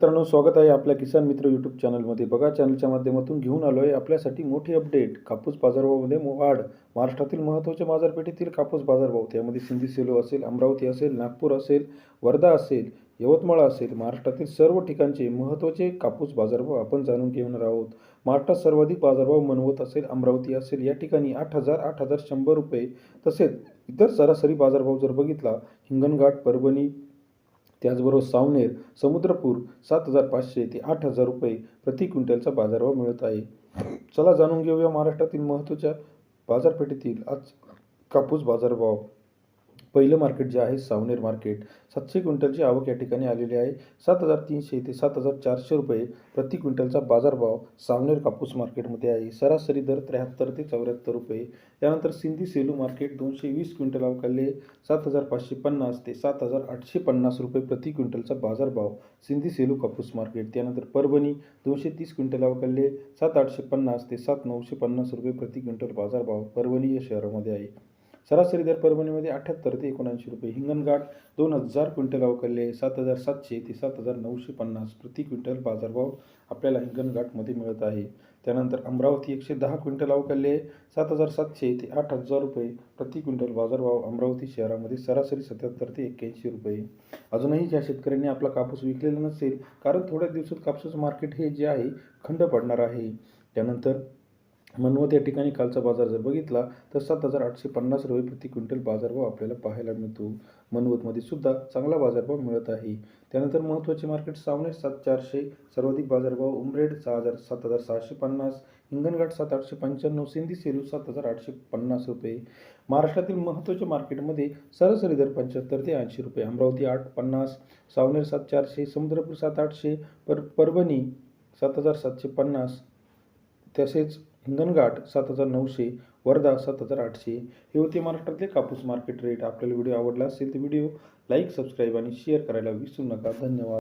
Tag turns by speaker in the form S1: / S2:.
S1: मित्रांनो स्वागत आहे आपल्या किसान मित्र यूट्यूब चॅनलमध्ये बघा चॅनलच्या माध्यमातून घेऊन आलो आहे आपल्यासाठी मोठी अपडेट कापूस बाजारभावामध्ये मो- वाढ. महाराष्ट्रातील महत्त्वाच्या बाजारपेठेतील कापूस बाजारभाव. त्यामध्ये सिंधी सेलो असेल अमरावती असेल नागपूर असेल वर्धा असेल यवतमाळ असेल. महाराष्ट्रातील सर्व ठिकाणचे महत्त्वाचे कापूस बाजारभाव आपण जाणून घेणार आहोत. महाराष्ट्रात सर्वाधिक बाजारभाव मनवत असेल अमरावती असेल. या ठिकाणी आठ हजार आठ हजार शंभर रुपये तसेच इतर सरासरी बाजारभाव जर बघितला हिंगणघाट परभणी त्याचबरोबर सावनेर समुद्रपूर सात हजार पाचशे ते आठ हजार रुपये प्रति क्विंटलचा बाजारभाव मिळत आहे. चला जाणून घेऊया महाराष्ट्रातील महत्त्वाच्या बाजारपेठेतील आज कापूस बाजारभाव. पहिलं मार्केट जे आहे सावनेर मार्केट सातशे क्विंटलची आवक या ठिकाणी आलेली आहे. सात हजार तीनशे ते सात हजार चारशे रुपये प्रति क्विंटलचा बाजारभाव सावनेर कापूस मार्केटमध्ये आहे. सरासरी दर त्र्याहत्तर ते चौऱ्याहत्तर रुपये. त्यानंतर सिंधी सेलू मार्केट दोनशे वीस क्विंटल अवकाले सात हजार पाचशे पन्नास ते सात हजार आठशे पन्नास रुपये प्रति क्विंटलचा बाजारभाव सिंधी सेलू कापूस मार्केट. त्यानंतर परभणी दोनशे तीस क्विंटल अवकाले सात आठशे पन्नास ते सात नऊशे पन्नास रुपये प्रति क्विंटल बाजारभाव परभणी या शहरामध्ये आहे. सरासरी दर परभणीमध्ये अठ्ठ्याहत्तर ते एकोणऐंशी रुपये. हिंगणघाट दोन हजार क्विंटल अवकाले सात हजार सातशे ते सात हजार नऊशे पन्नास प्रति क्विंटल बाजारभाव आपल्याला हिंगणघाटमध्ये मिळत आहे. त्यानंतर अमरावती एकशे दहा क्विंटल अवकाले सात हजार सातशे ते आठ हजार रुपये प्रति क्विंटल बाजारभाव अमरावती शहरामध्ये सरासरी सत्याहत्तर ते एक्क्याऐंशी रुपये. अजूनही ज्या शेतकऱ्यांनी आपला कापूस विकलेला नसेल कारण थोड्या दिवसात कापसाचं मार्केट हे जे आहे खंड पडणार आहे. त्यानंतर मनवत या ठिकाणी कालचा बाजार जर बघितला तर सात हजार आठशे पन्नास रुपये प्रति क्विंटल बाजारभाव आपल्याला पाहायला मिळतो. मनवतमध्ये सुद्धा चांगला बाजारभाव मिळत आहे. त्यानंतर महत्त्वाचे मार्केट सावनेर सात चारशे. सर्वाधिक बाजारभाव उमरेड सहा हजार सात हजार सहाशे पन्नास. हिंगणघाट सात आठशे पंच्याण्णव. सिंधी सेलू सात हजार आठशे पन्नास रुपये. महाराष्ट्रातील महत्त्वाच्या मार्केटमध्ये सरासरी दर पंच्याहत्तर ते ऐंशी रुपये अमरावती आठ पन्नास. सावनेर सात चारशे. समुद्रपूर सात आठशे. पर परभणी सात हजार सातशे पन्नास. तसेच हिंगणघाट सात हजार नऊशे वर्धा सात हजार आठशे. हे होते महाराष्ट्रातले कापूस मार्केट रेट आपल्याला व्हिडिओ आवडला असेल तर व्हिडिओ लाईक सबस्क्राईब आणि शेअर करायला विसरू नका. धन्यवाद.